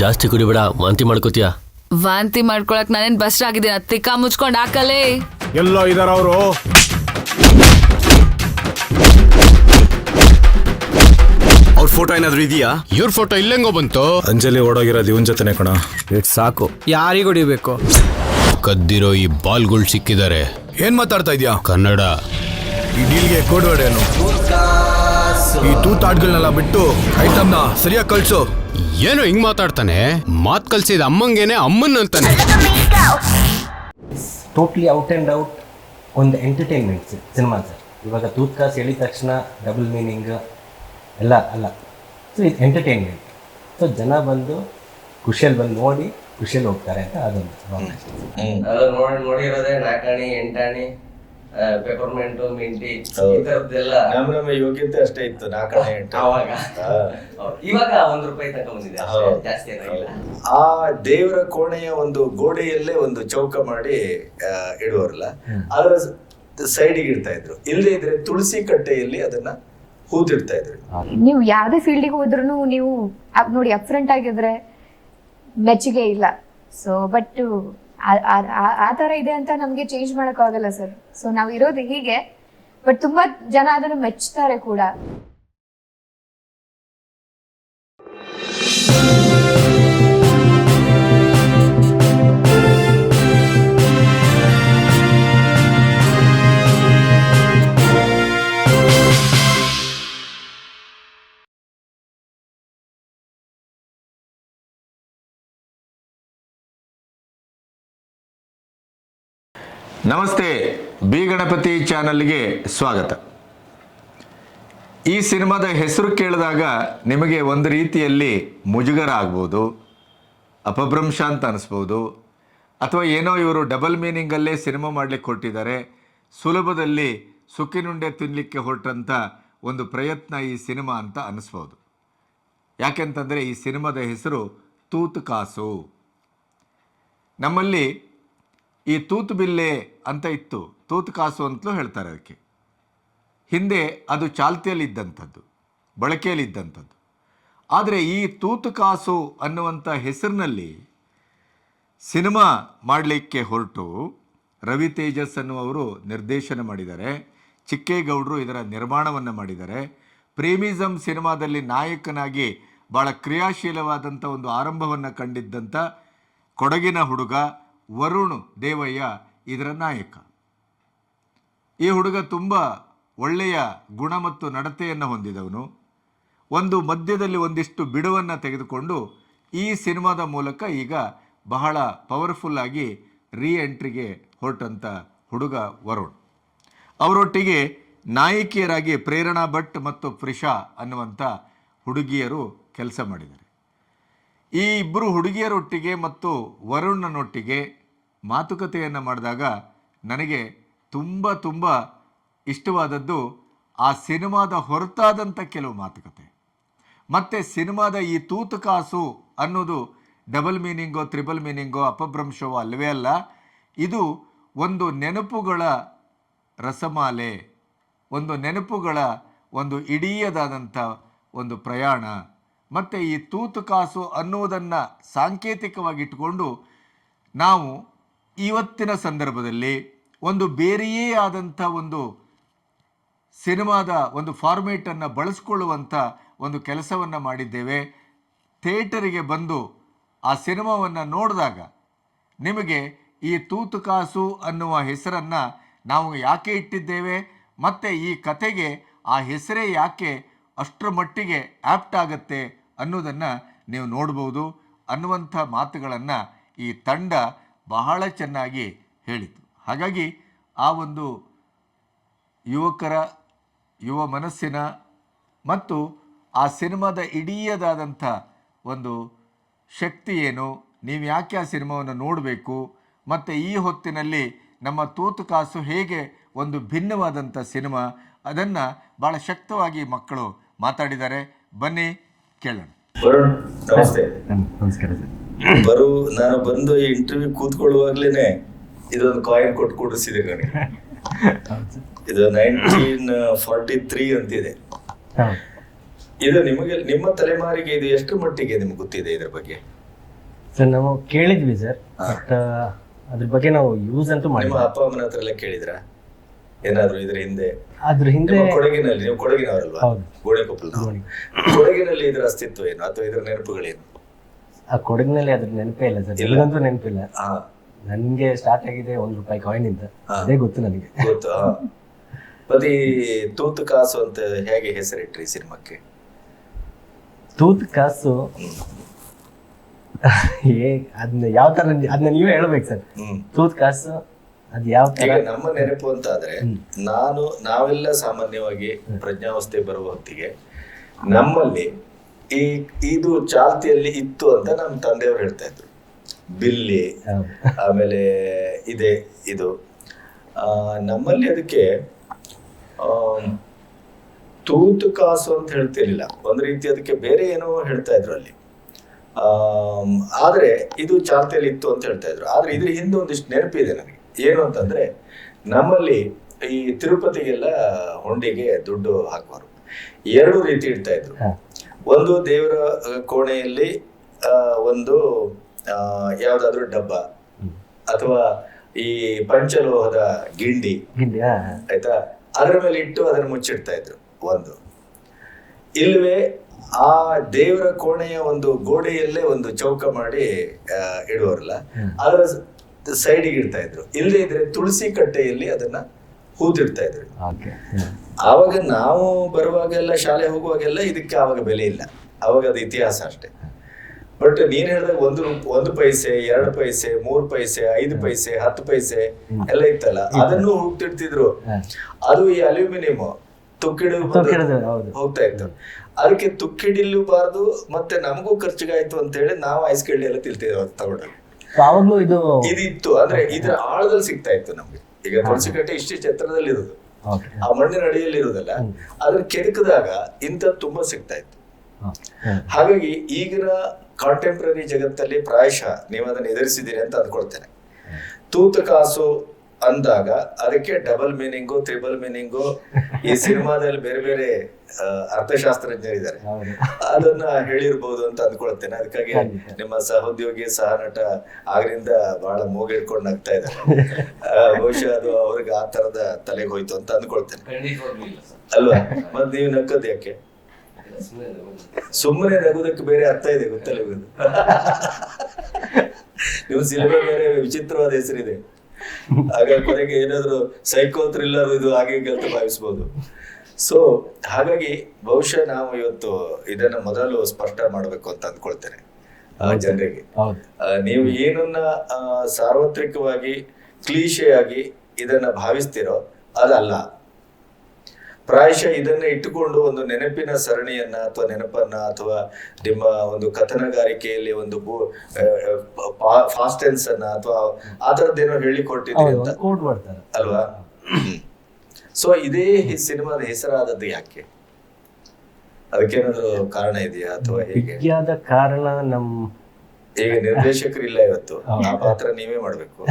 ಜಾಸ್ತಿ ಕುಡಿಬೇಡ ವಾಂತಿ ಮಾಡ್ಕೋತೀಯ? ವಾಂತಿ ಮಾಡ್ಕೊಳಕ್ ನಾನೇನ್ ಬಸ್ ಆಗಿದ್ದೀನಿ? ತಿಕ್ಕ ಮುಚ್ಕೊಂಡ್ ಹಾಕಲೇ. ಎಲ್ಲೋ ಇದಾರ ಅವರು. ಅವ್ರ ಫೋಟೋ ಏನಾದ್ರು ಇದೆಯಾ? ಇವ್ರ ಫೋಟೋ ಇಲ್ಲೆಂಗೋ ಬಂತು. ಅಂಜಲಿ ಓಡೋಗಿರೋದು ಇವನ್ ಜೊತೆನೆ ಕಣ. ಇಟ್ ಸಾಕು. ಯಾರಿಗ್ ಹೊಡಿಬೇಕು. ಕದ್ದಿರೋ ಈ ಬಾಲ್ಗಳು ಸಿಕ್ಕಿದ್ದಾರೆ ಏನ್ ಮಾತಾಡ್ತಾ ಇದ್ಯಾ? ಕನ್ನಡ. ಈ ಡೀಲ್ಗೆ ಕೋಡ್ ವರ್ಡ್ ಏನು? ಈ ತೂತಾಟ್ಗಳನ್ನೆಲ್ಲ ಬಿಟ್ಟು ಐಟಮ್ನ ಸರಿಯಾಗಿ ಕಳ್ಸು. ಏನೋ ಹಿಂಗ್ ಮಾತಾಡ್ತಾನೆ ಮಾತ್ ಕಲ್ಸಿದ ಅಮ್ಮಂಗೇನೆ ಅಮ್ಮನ್ ಅಂತಾನೆ ಟೋಟ್ಲಿ ಔಟ್ ಅಂಡ್ ಔಟ್ ಒಂದು ಎಂಟರ್ಟೈನ್ಮೆಂಟ್ ಸಿನಿಮಾ ಸರ್ ಇವಾಗ ತೂತ್ ಕಾಸು ಹೇಳಿದ ತಕ್ಷಣ ಡಬಲ್ ಮೀನಿಂಗ್ ಎಲ್ಲ ಅಲ್ಲ ಸೊ ಇದು ಎಂಟರ್ಟೈನ್ಮೆಂಟ್ ಸೊ ಜನ ಬಂದು ಖುಷಿಯಲ್ಲಿ ಬಂದು ನೋಡಿ ಖುಷಿಯಲ್ಲಿ ಹೋಗ್ತಾರೆ ಅಂತ ಅದೊಂದು ಭಾವನೆ ಅಷ್ಟೇ. ಅದು ನೋಡಿ ನೋಡಿರೋದೇ ನಾಲ್ಕಾಣಿ ಎಂಟಾಣಿ ಪೆಪರ್ಮೆಂಟು ಮಿಂಟಿ ಈ ತರದ್ದೆಲ್ಲ ನಮ್ಮ ನಮ್ಮ ಯೋಗ್ಯತೆ ಅಷ್ಟೇ ಇತ್ತು ನಾಲ್ಕನೇ ಎಂಟು. ಅವಾಗ. ಇವಾಗ ಒಂದ್ ರೂಪಾಯಿ ತನಕ ಬಂದಿದೆ ಅಷ್ಟೇ. ಜಾಸ್ತಿ ಏನಾಗಿಲ್ಲ ಆ ದೇವರ ಕೋಣೆಯ ಒಂದು ಗೋಡೆಯಲ್ಲೇ ಒಂದು ಚೌಕ ಮಾಡಿ ಆ, ಇಡುವರಲ್ಲ ಅದರ ಸೈಡಿಗೆ ಇಡ್ತಾ ಇದ್ರು. ಇಲ್ಲದೆ ಇದ್ರೆ ತುಳಸಿ ಕಟ್ಟೆಯಲ್ಲಿ ಅದನ್ನ ಹೂತಿಡ್ತಾ ಇದ್ರು. ನೀವು ಯಾವ್ದೇ ಫೀಲ್ಡಿಗೆ ಹೋದ್ರು ನೀವು ನೋಡಿ ಅಪ್ಫ್ರಂಟ್ ಆಗಿದ್ರೆ ಮೆಚ್ಚುಗೆ ಇಲ್ಲ. ಸೊ ಬಟ್ ಆ ತರ ಇದೆ ಅಂತ ನಮಗೆ ಚೇಂಜ್ ಮಾಡೋಕ್ಕಾಗಲ್ಲ ಸರ್. ಸೊ ನಾವು ಇರೋದು ಹೀಗೆ ಬಟ್ ತುಂಬಾ ಜನ ಅದನ್ನು ಮೆಚ್ತಾರೆ ಕೂಡ. ನಮಸ್ತೆ, ಬಿ ಗಣಪತಿ ಚಾನಲ್ಗೆ ಸ್ವಾಗತ. ಈ ಸಿನಿಮಾದ ಹೆಸರು ಕೇಳಿದಾಗ ನಿಮಗೆ ಒಂದು ರೀತಿಯಲ್ಲಿ ಮುಜುಗರ ಆಗ್ಬೋದು ಅಪಭ್ರಂಶ ಅಂತ ಅನಿಸ್ಬೋದು, ಅಥವಾ ಏನೋ ಇವರು ಡಬಲ್ ಮೀನಿಂಗಲ್ಲೇ ಸಿನಿಮಾ ಮಾಡಲಿಕ್ಕೆ ಕೊಟ್ಟಿದ್ದಾರೆ ಸುಲಭದಲ್ಲಿ ಸುಕ್ಕಿನುಂಡೆ ತಿನ್ನಲಿಕ್ಕೆ ಹೊರಟಂಥ ಒಂದು ಪ್ರಯತ್ನ ಈ ಸಿನಿಮಾ ಅಂತ ಅನಿಸ್ಬೋದು. ಯಾಕೆಂತಂದರೆ ಈ ಸಿನಿಮಾದ ಹೆಸರು ತೂತು ಕಾಸು. ನಮ್ಮಲ್ಲಿ ಈ ತೂತು ಬಿಲ್ಲೆ ಅಂತ ಇತ್ತು. ತೂತು ಕಾಸು ಅಂತಲೂ ಹೇಳ್ತಾರೆ ಅದಕ್ಕೆ. ಹಿಂದೆ ಅದು ಚಾಲ್ತಿಯಲ್ಲಿದ್ದಂಥದ್ದು, ಬಳಕೆಯಲ್ಲಿದ್ದಂಥದ್ದು. ಆದರೆ ಈ ತೂತು ಕಾಸು ಅನ್ನುವಂಥ ಹೆಸರಿನಲ್ಲಿ ಸಿನಿಮಾ ಮಾಡಲಿಕ್ಕೆ ಹೊರಟು ರವಿ ತೇಜಸ್ ಅನ್ನುವರು ನಿರ್ದೇಶನ ಮಾಡಿದ್ದಾರೆ. ಚಿಕ್ಕೇಗೌಡರು ಇದರ ನಿರ್ಮಾಣವನ್ನು ಮಾಡಿದ್ದಾರೆ. ಪ್ರೇಮಿಸಮ್ ಸಿನಿಮಾದಲ್ಲಿ ನಾಯಕನಾಗಿ ಭಾಳ ಕ್ರಿಯಾಶೀಲವಾದಂಥ ಒಂದು ಆರಂಭವನ್ನು ಕಂಡಿದ್ದಂಥ ಕೊಡಗಿನ ಹುಡುಗ ವರುಣ್ ದೇವಯ್ಯ ಇದರ ನಾಯಕ. ಈ ಹುಡುಗ ತುಂಬ ಒಳ್ಳೆಯ ಗುಣ ಮತ್ತು ನಡತೆಯನ್ನು ಹೊಂದಿದವನು. ಒಂದು ಮಧ್ಯದಲ್ಲಿ ಒಂದಿಷ್ಟು ಬಿಡುವನ್ನು ತೆಗೆದುಕೊಂಡು ಈ ಸಿನಿಮಾದ ಮೂಲಕ ಈಗ ಬಹಳ ಪವರ್ಫುಲ್ ಆಗಿ ರೀ ಎಂಟ್ರಿಗೆ ಹೊರಟಂಥ ಹುಡುಗ ವರುಣ್. ಅವರೊಟ್ಟಿಗೆ ನಾಯಕಿಯರಾಗಿ ಪ್ರೇರಣಾ ಭಟ್ ಮತ್ತು ಪ್ರಿಷಾ ಅನ್ನುವಂಥ ಹುಡುಗಿಯರು ಕೆಲಸ ಮಾಡಿದ್ದಾರೆ. ಈ ಇಬ್ಬರು ಹುಡುಗಿಯರೊಟ್ಟಿಗೆ ಮತ್ತು ವರುಣನೊಟ್ಟಿಗೆ ಮಾತುಕತೆಯನ್ನು ಮಾಡಿದಾಗ ನನಗೆ ತುಂಬ ತುಂಬ ಇಷ್ಟವಾದದ್ದು ಆ ಸಿನಿಮಾದ ಹೊರತಾದಂಥ ಕೆಲವು ಮಾತುಕತೆ. ಮತ್ತು ಸಿನಿಮಾದ ಈ ತೂತು ಕಾಸು ಅನ್ನೋದು ಡಬಲ್ ಮೀನಿಂಗೋ, ತ್ರಿಬಲ್ ಮೀನಿಂಗೋ ಅಪಭ್ರಂಶವೋ ಅಲ್ಲವೇ ಅಲ್ಲ, ಇದು ಒಂದು ನೆನಪುಗಳ ರಸಮಾಲೆ, ಒಂದು ನೆನಪುಗಳ ಒಂದು ಇಡೀಯದಾದಂಥ ಒಂದು ಪ್ರಯಾಣ. ಮತ್ತು ಈ ತೂತು ಕಾಸು ಅನ್ನುವುದನ್ನು ಸಾಂಕೇತಿಕವಾಗಿಟ್ಟುಕೊಂಡು ನಾವು ಇವತ್ತಿನ ಸಂದರ್ಭದಲ್ಲಿ ಒಂದು ಬೇರೆಯೇ ಆದಂಥ ಒಂದು ಸಿನಿಮಾದ ಒಂದು ಫಾರ್ಮೇಟನ್ನು ಬಳಸ್ಕೊಳ್ಳುವಂಥ ಒಂದು ಕೆಲಸವನ್ನು ಮಾಡಿದ್ದೇವೆ. ಥಿಯೇಟರಿಗೆ ಬಂದು ಆ ಸಿನಿಮಾವನ್ನು ನೋಡಿದಾಗ ನಿಮಗೆ ಈ ತೂತು ಕಾಸು ಅನ್ನುವ ಹೆಸರನ್ನು ನಾವು ಯಾಕೆ ಇಟ್ಟಿದ್ದೇವೆ? ಮತ್ತು ಈ ಕತೆಗೆ ಆ ಹೆಸರೇ ಯಾಕೆ ಅಷ್ಟರ ಮಟ್ಟಿಗೆ ಆ್ಯಪ್ಟ್ ಆಗುತ್ತೆ ಅನ್ನೋದನ್ನು ನೀವು ನೋಡ್ಬೋದು ಅನ್ನುವಂಥ ಮಾತುಗಳನ್ನು ಈ ತಂಡ ಬಹಳ ಚೆನ್ನಾಗಿ ಹೇಳಿತು. ಹಾಗಾಗಿ ಆ ಒಂದು ಯುವಕರ ಯುವ ಮನಸ್ಸಿನ ಮತ್ತು ಆ ಸಿನಿಮಾದ ಇಡೀಯದಾದಂಥ ಒಂದು ಶಕ್ತಿ ಏನು ನೀವು ಯಾಕೆ ಆ ಸಿನಿಮಾವನ್ನು ನೋಡಬೇಕು ಮತ್ತು ಈ ಹೊತ್ತಿನಲ್ಲಿ ನಮ್ಮ ತೂತು ಕಾಸು ಹೇಗೆ ಒಂದು ಭಿನ್ನವಾದಂಥ ಸಿನಿಮಾ ಅದನ್ನು ಭಾಳ ಶಕ್ತವಾಗಿ ಮಕ್ಕಳು ಮಾತಾಡಿದ್ದಾರೆ. ಬನ್ನಿ ಕೇಳೋಣ. ವರುಣ್ ನಮಸ್ತೆ. ನಮಸ್ಕಾರ ಸರ್. ಬರು ನಾನು ಬಂದು ಈ ಇಂಟರ್ವ್ಯೂ ಕೂತ್ಕೊಳ್ಳುವಾಗ್ಲೇನೆ ಇದೊಂದು ಕಾಯಿನ್ ಕೊಟ್ಟು ಕೂಡಿಸಿದೆ ನನಗೆ. ಇದು ನೈನ್ಟೀನ್ ಫಾರ್ಟಿ ತ್ರೀ ಅಂತಿದೆ ಇದು ನಿಮಗೆ ನಿಮ್ಮ ತಲೆಮಾರಿಗೆ ಇದು ಎಷ್ಟು ಮಟ್ಟಿಗೆ ನಿಮ್ಗೆ ಗೊತ್ತಿದೆ ಇದ್ರ ಬಗ್ಗೆ? ಸರ್ ನಾವು ಕೇಳಿದ್ವಿ ಸರ್ ಬಟ್ ಅದ್ರ ಬಗ್ಗೆ ನಾವು ಯೂಸ್ ಅಂತೂ ನಿಮ್ಮ ಮಾಡಿಲ್ಲ ಅಪ್ಪ ಅಮ್ಮನ ಹತ್ರ ಎಲ್ಲ ಕೇಳಿದ್ರ? ಏನಾದ್ರು ಇದ್ರ ಹಿಂದೆ? ಅದ್ರ ಹಿಂದೆ ನಿಮ್ಮ ಕೊಡಗಿನಲ್ಲಿ ನೀವು ಕೊಡಗಿನವರಲ್ವಾ? ಹೌದು. ಕೊಡಗಿನಲ್ಲಿ ಇದ್ರ ಅಸ್ತಿತ್ವ ಏನು ಅಥವಾ ಇದ್ರ ನೆನಪುಗಳೇನು? ಆ ಕೊಡಗಿನಲ್ಲಿ ಅದ್ರ ನೆನಪೇ ಇಲ್ಲ ಸರ್. ಎಲ್ಲದಂತೂ ನೆನಪಿಲ್ಲ ನನ್ಗೆ ಸ್ಟಾರ್ಟ್ ಆಗಿದೆ ಒಂದ್ ರೂಪಾಯಿ ಕಾಯಿನ್ ಇಂದ. ಅದೇ ಗೊತ್ತು ನನಗೆ. ಗೊತ್ತು ಹಾ. ಮತ್ತೆ ಈ ತೂತು ಕಾಸು ಅಂತ ಹೇಗೆ ಹೆಸರಿಟ್ರಿ ಸಿನಿಮಾಕ್ಕೆ? ತೂತ್ ಕಾಸು? ಏ ಅದನ್ನ ಯಾವ ತರ ಅದನ್ನ ನೀವೇ ಹೇಳ್ಬೇಕು ಸರ್. ಹ್ಮ್. ತೂತ್ ಕಾಸು ಅದ್ ಯಾವ ತರ? ಈಗ ನಮ್ಮ ನೆನಪು ಅಂತ ಆದ್ರೆ ನಾನು ನಾವೆಲ್ಲ ಸಾಮಾನ್ಯವಾಗಿ ಪ್ರಜ್ಞಾವಸ್ಥೆ ಬರುವ ಹೊತ್ತಿಗೆ ನಮ್ಮಲ್ಲಿ ಈ ಇದು ಚಾಲ್ತಿಯಲ್ಲಿ ಇತ್ತು ಅಂತ ನಮ್ಮ ತಂದೆಯವರು ಹೇಳ್ತಾ ಇದ್ರು. ಬಿಲ್ಲಿ ಆಮೇಲೆ ಇದೆ ಇದು. ನಮ್ಮಲ್ಲಿ ಅದಕ್ಕೆ ಆ, ತೂತು ಕಾಸು ಅಂತ ಹೇಳ್ತಿರ್ಲಿಲ್ಲ. ಒಂದು ರೀತಿ ಅದಕ್ಕೆ ಬೇರೆ ಏನೋ ಹೇಳ್ತಾ ಇದ್ರು ಅಲ್ಲಿ. ಆ ಆದ್ರೆ ಇದು ಚಾಲ್ತಿಯಲ್ಲಿ ಇತ್ತು ಅಂತ ಹೇಳ್ತಾ ಇದ್ರು. ಆದ್ರೆ ಇದ್ರ ಹಿಂದೆ ಒಂದಿಷ್ಟು ನೆನಪಿದೆ ನನಗೆ. ಏನು ಅಂತಂದ್ರೆ ನಮ್ಮಲ್ಲಿ ಈ ತಿರುಪತಿಗೆಲ್ಲ ಹುಂಡಿಗೆ ದುಡ್ಡು ಹಾಕುವರು. ಎರಡು ರೀತಿ ಇಡ್ತಾ ಇದ್ರು. ಒಂದು ದೇವರ ಕೋಣೆಯಲ್ಲಿ ಒಂದು ಯಾವ್ದಾದ್ರು ಡಬ್ಬ. ಅಥವಾ ಈ ಪಂಚಲೋಹದ ಗಿಂಡಿ. ಆಯ್ತಾ? ಅದರ ಮೇಲೆ ಇಟ್ಟು ಅದನ್ನು ಮುಚ್ಚಿಡ್ತಾ ಇದ್ರು ಒಂದು. ಇಲ್ಲವೇ ಆ ದೇವರ ಕೋಣೆಯ ಒಂದು ಗೋಡೆಯಲ್ಲೇ ಒಂದು ಚೌಕ ಮಾಡಿ ಇಡುವರಲ್ಲ ಅದರ ಸೈಡಿಗೆ ಇಡ್ತಾ ಇದ್ರು. ಇಲ್ಲದೆ ಇದ್ರೆ ತುಳಸಿ ಕಟ್ಟೆಯಲ್ಲಿ ಅದನ್ನ ಹೂತಿಡ್ತಾ ಇದ್ರು. ಆವಾಗ ನಾವು ಬರುವಾಗೆಲ್ಲ ಶಾಲೆ ಹೋಗುವಾಗೆಲ್ಲ ಇದಕ್ಕೆ ಆವಾಗ ಬೆಲೆ ಇಲ್ಲ. ಅವಾಗ ಅದು ಇತಿಹಾಸ ಅಷ್ಟೇ. ಬಟ್ ನೀನ್ ಹೇಳಿದಾಗ ಒಂದು ಒಂದು ಪೈಸೆ ಎರಡು ಪೈಸೆ ಮೂರು ಪೈಸೆ ಐದು ಪೈಸೆ ಹತ್ತು ಪೈಸೆ ಎಲ್ಲ ಇತ್ತಲ್ಲ? ಅದನ್ನು ಹೋಗ್ತಿಡ್ತಿದ್ರು. ಅದು ಈ ಅಲ್ಯೂಮಿನಿಯಂ ತುಕ್ಕಿಡು. ಹೋಗ್ತಾ ಇತ್ತು. ಅದಕ್ಕೆ ತುಕ್ಕಿಡಿಲ್ಲಬಾರ್ದು ಮತ್ತೆ ನಮಗೂ ಖರ್ಚಿಗಾಯ್ತು ಅಂತ ಹೇಳಿ ನಾವು ಐಸ್ ಕಡ್ಡಿ ಎಲ್ಲ ತಿಳ್ತಿದ್ವಿ ತಗೊಂಡು. ಇದು ಇದಿತ್ತು. ಅಂದ್ರೆ ಇದ್ರ ಆಳದಲ್ಲಿ ಸಿಗ್ತಾ ಇತ್ತು ನಮ್ಗೆ. ಈಗ ತುಳಸಿ ಕಟ್ಟೆ ಇಷ್ಟಿಷ್ಟು ಎತ್ತರದಲ್ಲಿ ಇರೋದು ಆ ಮಣ್ಣಿನ ಅಡಿಯಲ್ಲಿ ಇರೋದಲ್ಲ ಅದನ್ನ ಕೆದಕದಾಗ ಇಂಥದ್ದು ತುಂಬಾ ಸಿಗ್ತಾ ಇತ್ತು ಹಾಗಾಗಿ ಈಗಿನ ಕಾಂಟೆಂಪ್ರರಿ ಜಗತ್ತಲ್ಲಿ ಪ್ರಾಯಶಃ ನೀವು ಅದನ್ನು ಎದುರಿಸಿದ್ದೀರಿ ಅಂತ ಅಂದ್ಕೊಳ್ತೇನೆ. ತೂತು ಕಾಸು ಅಂದಾಗ ಅದಕ್ಕೆ ಡಬಲ್ ಮೀನಿಂಗು ತ್ರಿಬಲ್ ಮೀನಿಂಗು ಈ ಸಿನಿಮಾದಲ್ಲಿ ಬೇರೆ ಬೇರೆ ಅರ್ಥಶಾಸ್ತ್ರಜ್ಞರಿದ್ದಾರೆ. ಅದನ್ನ ಹೇಳಿರ್ಬೋದು ಅಂತ ಅಂದ್ಕೊಳ್ತೇನೆ. ಅದಕ್ಕಾಗಿ ನಿಮ್ಮ ಸಹೋದ್ಯೋಗಿ ಸಹ ನಟ ಆಗ್ರಿಂದ ಬಹಳ ಮೂಗಿಡ್ಕೊಂಡು ನಗ್ತಾ ಇದ್ದಾರೆ. ಆ, ಬಹುಶಃ ಅದು ಅವ್ರಿಗೆ ಆ ತರದ ತಲೆಗೆ ಹೋಯ್ತು ಅಂತ ಅಂದ್ಕೊಳ್ತೇನೆ. ಅಲ್ವಾ? ಮತ್ ನೀವು ನಕ್ಕದ್ ಯಾಕೆ? ಸುಮ್ಮನೆ ನಗುದಕ್ಕೆ ಬೇರೆ ಅರ್ಥ ಇದೆ ಗೊತ್ತಲ್ಲ? ನೀವು ಸಿನಿಮಾ ಬೇರೆ ವಿಚಿತ್ರವಾದ ಹೆಸರಿದೆ. ಹಾಗಾಗಿ ಕೊನೆಗೆ ಏನಾದ್ರು ಸೈಕೋ ಥ್ರಿಲ್ಲರ್ ಇದು ಹಾಗೆ ಹೀಗೆ ಅಂತ ಭಾವಿಸ್ಬೋದು. ಸೊ ಹಾಗಾಗಿ ಬಹುಶಃ ನಾವು ಇವತ್ತು ಇದನ್ನ ಮೊದಲು ಸ್ಪಷ್ಟ ಮಾಡಬೇಕು ಅಂತ ಅಂದ್ಕೊಳ್ತೇನೆ ಜನರಿಗೆ. ನೀವು ಏನನ್ನ ಸಾರ್ವತ್ರಿಕವಾಗಿ ಕ್ಲೀಶೆಯಾಗಿ ಇದನ್ನ ಭಾವಿಸ್ತಿರೋ ಅದಲ್ಲ. ಪ್ರಾಯಶಃ ಇದನ್ನ ಇಟ್ಟುಕೊಂಡು ಒಂದು ನೆನಪಿನ ಸರಣಿಯನ್ನ ಅಥವಾ ನೆನಪನ್ನ ಅಥವಾ ನಿಮ್ಮ ಒಂದು ಕಥನಗಾರಿಕೆಯಲ್ಲಿ ಒಂದು ಫಾಸ್ಟೆನ್ಸ್ ಅನ್ನ ಅಥವಾ ಆ ತರದ್ದೇನೋ ಹೇಳಿಕೊಟ್ಟಿದ್ದೀರಿ ಅಂತ. ಅಲ್ವಾ? ಸೊ ಇದೇ ಈ ಸಿನಿಮಾದ ಹೆಸರಾದದ್ದು ಯಾಕೆ? ಅದಕ್ಕೇನಾದ್ರು ಕಾರಣ ಇದೆಯಾ ಅಥವಾ ಹೇಗೆ? ಬಿಗಿಯಾದ ಕಾರಣ ನಮ್ ಈಗ ನಿರ್ದೇಶಕರು ಇಲ್ಲ ಇವತ್ತು ಆ ಪಾತ್ರ ನೀವೇ ಮಾಡ್ಬೇಕು.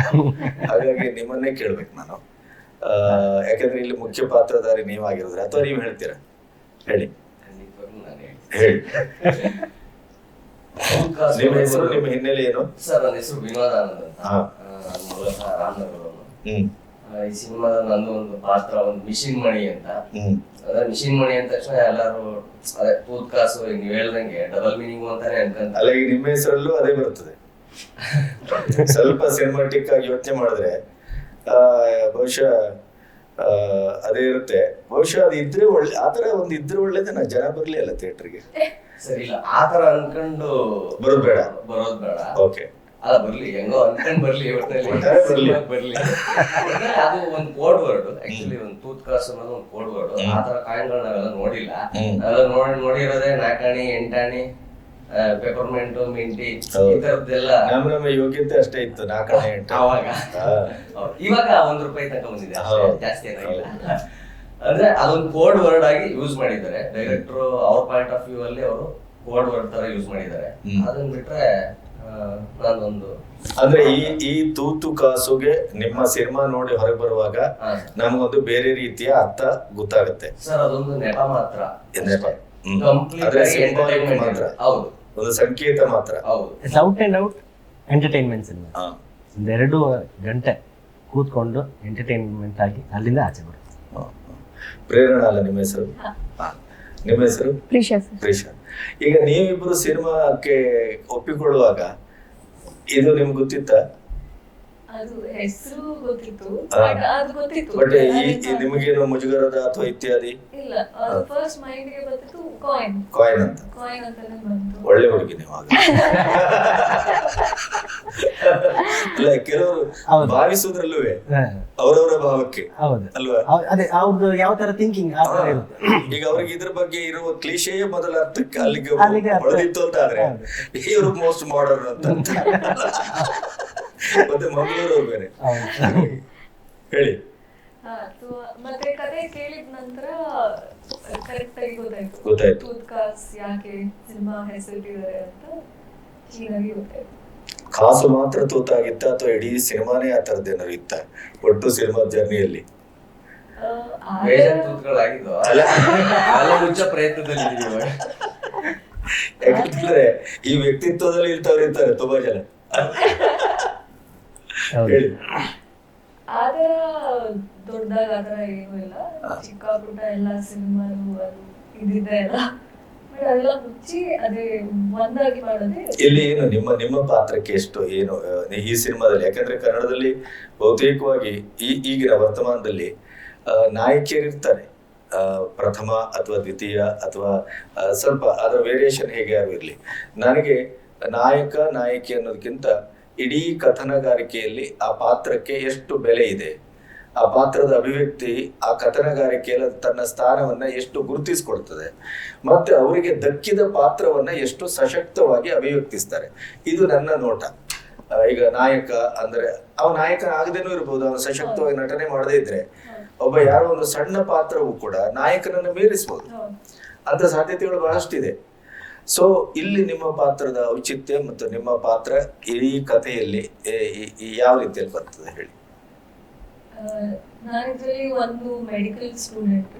ಹಾಗಾಗಿ ನಿಮ್ಮನ್ನೇ ಕೇಳ್ಬೇಕು ನಾನು. ಆ, ಯಾಕಂದ್ರೆ ಇಲ್ಲಿ ಮುಖ್ಯ ಪಾತ್ರಧಾರಿ ನೀವಾಗಿರೋದ್ರೆ ಅಥವಾ ನೀವು ಹೇಳ್ತೀರಾ? ಹೇಳಿ. ನಿಮ್ಮ ಹೆಸರು ನಿಮ್ಮ ಹಿನ್ನೆಲೆ ಏನು? ಸರ್ ನನ್ನ ಹೆಸರು ವಿನೋದಾನಂದ್ ಅಂತ. ಮೂಲತಃ ಈ ಸಿನಿಮಾದ ನಂದು ಒಂದು ಪಾತ್ರ ಒಂದು ಮಿಷಿನ್ ಮಣಿ ಅಂತ. ಅಂದ್ರೆ ಅದೇ ಮಿಷಿನ್ ಮಣಿ ಅಂದ ತಕ್ಷಣ ಎಲ್ಲರೂ ಅದೇ ಕೂತ್ ಕಾಸು ಹಿಂಗ್ ಹೇಳ್ದಂಗೆ ಡಬಲ್ ಮೀನಿಂಗ್ ಅಂತಾನೆ ಅನ್ಕಂತ ಅಲ್ಲ ಈಗ ನಿಮ್ಮ ಹೆಸರಲ್ಲೂ ಅದೇ ಬರ್ತದೆ. ಸ್ವಲ್ಪ ಸಿನಿಮಾಟಿಕ್ ಆಗಿ ಯೋಚನೆ ಮಾಡಿದ್ರೆ ಆ, ಬಹುಶಃ ಅದೇ ಇರುತ್ತೆ. ಬಹುಶಃ ಅದು ಇದ್ರೆ ಒಳ್ಳೆ ಆತರ ಒಂದು ಇದ್ರೆ ಒಳ್ಳೇದೇನ ಜನ ಬರ್ಲಿ ಅಲ್ಲ ಥಿಯೇಟರ್ಗೆ ಸರಿ ಇಲ್ಲ ಆತರ ಅನ್ಕೊಂಡು ಬರೋದ್ ಬೇಡ. ಬರೋದ್ ಬೇಡ. ಓಕೆ ಅಲ್ಲ ಬರ್ಲಿ ಹೆಂಗೋ ಅನ್ಕೊಂಡ್ ಬರ್ಲಿ ಬರ್ಲಿ. ಅದು ಒಂದು ಕೋಡ್ ವರ್ಡ್ ಆಕ್ಚುಲಿ ಒಂದು ತೂತ್ ಕಾಸ್ ಅನ್ನೋದು ಒಂದು ಕೋಡ್ ವರ್ಡ್ ಆ ತರ ಕಾಯಿನ್ಗಳು ನಾವೆಲ್ಲ ನೋಡಿಲ್ಲ. ನಾವೆಲ್ಲ ನೋಡಿ ನೋಡಿರೋದೇ ನಾಕಾಣಿ ಎಂಟಾಣಿ ಪೆಪರ್ಮೆಂಟ್ ಮಿಂಟಿ ಈ. ತರದ್ದೆಲ್ಲ ನಮ್ಮ ನಮ್ಮ ಯೋಗ್ಯತೆ ಅಷ್ಟೇ ಇತ್ತು ನಾಲ್ಕನೇ ಎಂಟು ಅವಾಗ. ಇವಾಗ ಒಂದ್ ರೂಪಾಯಿ ತನಕ ಬಂದಿದೆ. ಜಾಸ್ತಿ ಏನಾಗಿಲ್ಲ ಅಂದ್ರೆ ಅದೊಂದು ಕೋಡ್ ವರ್ಡ್ ಆಗಿ ಯೂಸ್ ಮಾಡಿದ್ದಾರೆ ಡೈರೆಕ್ಟರ್ ಅವ್ರ ಪಾಯಿಂಟ್ ಆಫ್ ವ್ಯೂ ಅಲ್ಲಿ ಅವರು ಕೋಡ್ ವರ್ಡ್ ತರ ಯೂಸ್ ಮಾಡಿದ್ದಾರೆ. ಅದನ್ನ ಬಿಟ್ರೆ ನಾನೊಂದು ಅಂದ್ರೆ ಈ ಈ ತೂತು ಕಾಸುಗೆ ನಿಮ್ಮ ಸಿನಿಮಾ ನೋಡಿ ಹೊರಗೆ ಬರುವಾಗ. ನಮಗೊಂದು ಬೇರೆ ರೀತಿಯ ಅರ್ಥ ಗೊತ್ತಾಗುತ್ತೆ. ಸರ್ ಅದೊಂದು ನೆಪ ಮಾತ್ರ. ನೆಪ. ಹ್ಮ್. ಕಂಪ್ಲೀಟ್ ಅದ್ರೆ ಆಗಿ symbolic entertainment ಮಾತ್ರ. ಹೌದು. ಒಂದು ಸಂಕೇತ ಮಾತ್ರ. ಹೌದು. It's out and out entertainment cinema ಒಂದೆರಡು ಗಂಟೆ ಕೂತ್ಕೊಂಡು ಎಂಟರ್ಟೈನ್ಮೆಂಟ್ ಆಗಿ ಅಲ್ಲಿಂದ ಆಚೆ ಬರುತ್ತೆ. ಪ್ರೇರಣಾ ಅಲ್ಲ ನಿಮ್ಮ ಹೆಸರು? ಹಾ. ನಿಮ್ಮ ಹೆಸರು? ಪ್ರೀಶಾ ಸರ್. ಪ್ರೀಶಾ. ಈಗ ನೀವಿಬ್ರು ಸಿನಿಮಾಕ್ಕೆ ಒಪ್ಪಿಕೊಳ್ಳುವಾಗ ಇದು ನಿಮ್ಗೆ ಗೊತ್ತಿತ್ತ? ಅದು ಹೆಸರು ಗೊತ್ತಿತ್ತು ಬಟ್ ಅದು ಗೊತ್ತಿತ್ತು. ಬಟ್ ಈ ನಿಮಗೇನು ಮುಜುಗರದ ಅಥವಾ ಇತ್ಯಾದಿ? ಇಲ್ಲ ಅದು ಫಸ್ಟ್ ಮೈಂಡ್ಗೆ ಬಂದಿತ್ತು ಕಾಯಿನ್ ಕಾಯಿನ್ ಅಂತ. ಕಾಯಿನ್ ಅಂತಾನೆ ಬಂತು. ಒಳ್ಳೆ ಹುಡುಗಿ ನೀವು ಆಗ. ಅಲ್ಲ ಕೆಲವರು. ಭಾವಿಸುವುದ್ರಲ್ಲೂ ಅವರವರ ಭಾವಕ್ಕೆ ಹೌದು. ಅಲ್ವಾ? ಅದೇ ಅವ್ರದ್ದು ಯಾವ ತರ ಥಿಂಕಿಂಗ್ ಈಗ ಅವ್ರಿಗೆ ಇದ್ರ ಬಗ್ಗೆ ಇರುವ ಕ್ಲೀಶೆಯೇ ಮೊದಲ ಅರ್ಥಕ್ಕೆ ಅಲ್ಲಿಗೆ ಹೊಳೆದಿತ್ತು ಅಂತ ಆದ್ರೆ ಇವರು ಮೋಸ್ಟ್ ಮಾಡರ್ನ್ ಅಂತ. ಮತ್ತೆ ಮಂಗಳೂರು ಬೇರೆ. ಹೇಳಿ. ಮತ್ತೆ ಕತೆ ಕೇಳಿದ ನಂತರ ಕರೆಕ್ಟ್ ಆಗಿ ಗೊತ್ತಾಯ್ತು. ಗೊತ್ತಾಯ್ತು. ತೂತ್ಕಾಸ್ ಯಾಕೆ ಸಿನಿಮಾ ಹೆಸರಿಟ್ಟಿದ್ದಾರೆ ಅಂತ ಕ್ಲೀನಾಗಿ ಗೊತ್ತಾಯ್ತು. ಕಾಸು ಮಾತ್ರ ತೂತಾಗಿತ್ತ ಅಥವಾ ಇಡೀ ಸಿನಿಮಾನೇ ಆ ತರದ್ದೇನಾದ್ರು ಇತ್ತ ಒಟ್ಟು ಸಿನಿಮಾ ಜರ್ನಿಯಲ್ಲಿ. ಯಾಕಂತಂದ್ರೆ ಈ ವ್ಯಕ್ತಿತ್ವದಲ್ಲಿ ಇರ್ತವ್ರು ಇರ್ತಾರೆ ತುಂಬಾ ಜನ. ಆತರ ದೊಡ್ಡದಾಗ ಆತರ ಏನೂ ಇಲ್ಲ. ಚಿಕ್ಕ ಪುಟ್ಟ ಎಲ್ಲ ಸಿನಿಮಾನು ಅದು ಇದಿದೆ ಎಲ್ಲ ಇಲ್ಲಿ ಏನು ನಿಮ್ಮ ನಿಮ್ಮ ಪಾತ್ರಕ್ಕೆ ಎಷ್ಟು ಏನು ಈ ಸಿನಿಮಾದಲ್ಲಿ, ಯಾಕಂದ್ರೆ ಕನ್ನಡದಲ್ಲಿ ಬಹುತೇಕವಾಗಿ ಈ, ಈಗಿನ ವರ್ತಮಾನದಲ್ಲಿ ನಾಯಕಿಯರಿರ್ತಾರೆ ಪ್ರಥಮ ಅಥವಾ ದ್ವಿತೀಯ ಅಥವಾ ಸ್ವಲ್ಪ ಅದರ ವೇರಿಯೇಷನ್ ಹೇಗೆ ಇರಲಿ. ನನಗೆ ನಾಯಕ, ನಾಯಕಿ ಅನ್ನೋದಕ್ಕಿಂತ ಇಡೀ ಕಥನಗಾರಿಕೆಯಲ್ಲಿ ಆ ಪಾತ್ರಕ್ಕೆ ಎಷ್ಟು ಬೆಲೆ ಇದೆ? ಆ ಪಾತ್ರದ ಅಭಿವ್ಯಕ್ತಿ ಆ ಕಥನಗಾರಿಕೆಯಲ್ಲಿ ತನ್ನ ಸ್ಥಾನವನ್ನ ಎಷ್ಟು ಗುರುತಿಸ್ಕೊಳ್ತದೆ ಮತ್ತೆ ಅವರಿಗೆ ದಕ್ಕಿದ ಪಾತ್ರವನ್ನ ಎಷ್ಟು ಸಶಕ್ತವಾಗಿ ಅಭಿವ್ಯಕ್ತಿಸ್ತಾರೆ. ಇದು ನನ್ನ ನೋಟ. ಈಗ ನಾಯಕ ಅಂದ್ರೆ ಅವ ನಾಯಕ ಆಗದೇನೂ ಇರ್ಬೋದು ಅವನು ಸಶಕ್ತವಾಗಿ ನಟನೆ ಮಾಡದೇ ಇದ್ರೆ. ಒಬ್ಬ ಯಾರೋ ಒಂದು ಸಣ್ಣ ಪಾತ್ರವೂ ಕೂಡ ನಾಯಕನನ್ನ ಮೀರಿಸ್ಬೋದು. ಅಂತ ಸಾಧ್ಯತೆಗಳು ಬಹಳಷ್ಟಿದೆ. ಸೊ ಇಲ್ಲಿ ನಿಮ್ಮ ಪಾತ್ರದ ಔಚಿತ್ಯ ಮತ್ತು ನಿಮ್ಮ ಪಾತ್ರ ಇಡೀ ಕಥೆಯಲ್ಲಿ ಯಾವ ರೀತಿಯಲ್ಲಿ ಬರ್ತದೆ ಹೇಳಿ. ನಾನಿದ್ರಲ್ಲಿ ಒಂದು ಮೆಡಿಕಲ್ ಸ್ಟೂಡೆಂಟ್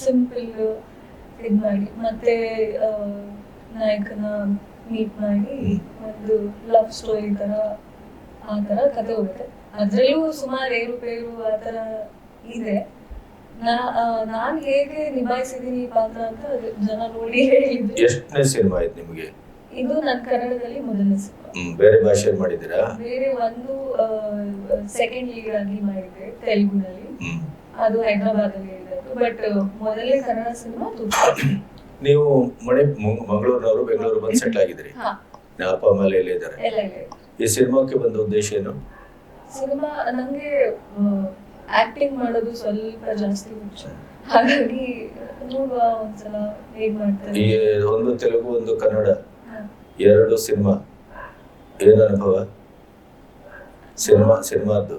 ಸಿಂಪಲ್ ಇದ್ ಮಾಡಿ ಮತ್ತೆ ನಾಯಕನ ಮೀಟ್ ಮಾಡಿ ಒಂದು ಲವ್ ಸ್ಟೋರಿ ತರ, ಆ ತರ ಕತೆ ಹೋಗುತ್ತೆ. ಅದ್ರಲ್ಲೂ ಸುಮಾರು ಏರುಪೇರು ಆ ತರ ಇದೆ. ನಾನು ನಾನ್ ಹೇಗೆ ನಿಭಾಯಿಸಿದೀನಿ ಪಾತ್ರ ಅಂತ ಜನ ನೋಡಿ ಹೇಳಿದ್ರು. ಎಷ್ಟನೇ ಸಿನಿಮಾ ಆಯ್ತು ನಿಮಗೆ? ಇದು ನನ್ನ ಕನ್ನಡದಲ್ಲಿ ಮೊದಲನೇ ಹ್ಮ್ ಬೇರೆ ಭಾಷೆ ಮಾಡಿದ್ದೀರಾ? ಬೇರೆ ಒಂದು ಸೆಕೆಂಡ್ ಲೀಡ್ ಆಗಿ ಮಾಡಿದ್ದೆ ತೆಲುಗುನಲ್ಲಿ. ಹ್ಮ್. ಅದು ಹೈದರಾಬಾದ್ ಅಲ್ಲಿ ಇರೋದು ಬಟ್ ಮೊದಲನೇ ಕನ್ನಡ ಸಿನಿಮಾ ನೀವು ಮಣಿ ಮಂಗ್- ಮಂಗಳೂರಿನವರು ಬೆಂಗಳೂರು ಬಂದು ಸೆಟ್ಲ್ ಆಗಿದ್ರಿ ಅಪ್ಪ ಅಮ್ಮ ಎಲ್ಲ ಇಲ್ಲೇ ಇದ್ದಾರೆ. ಈ ಸಿನಿಮಾಕ್ಕೆ ಬಂದ ಉದ್ದೇಶ ಏನು? ಸಿನಿಮಾ ನಂಗೆ ಆಕ್ಟಿಂಗ್ ಮಾಡೋದು ಸ್ವಲ್ಪ ಜಾಸ್ತಿ ಹುಚ್ಚು. ಹಾಗಾಗಿ ನೋಡುವ ಒಂದ್ಸಲ ಹೇಗ್ ಮಾಡ್ತಾರೆ ಒಂದು ತೆಲುಗು ಒಂದು ಕನ್ನಡ. ಎರಡು ಸಿನಿಮಾ. ಏನು ಅನುಭವ? ಸಿನಿಮಾ ಸಿನಿಮಾದ್ದು.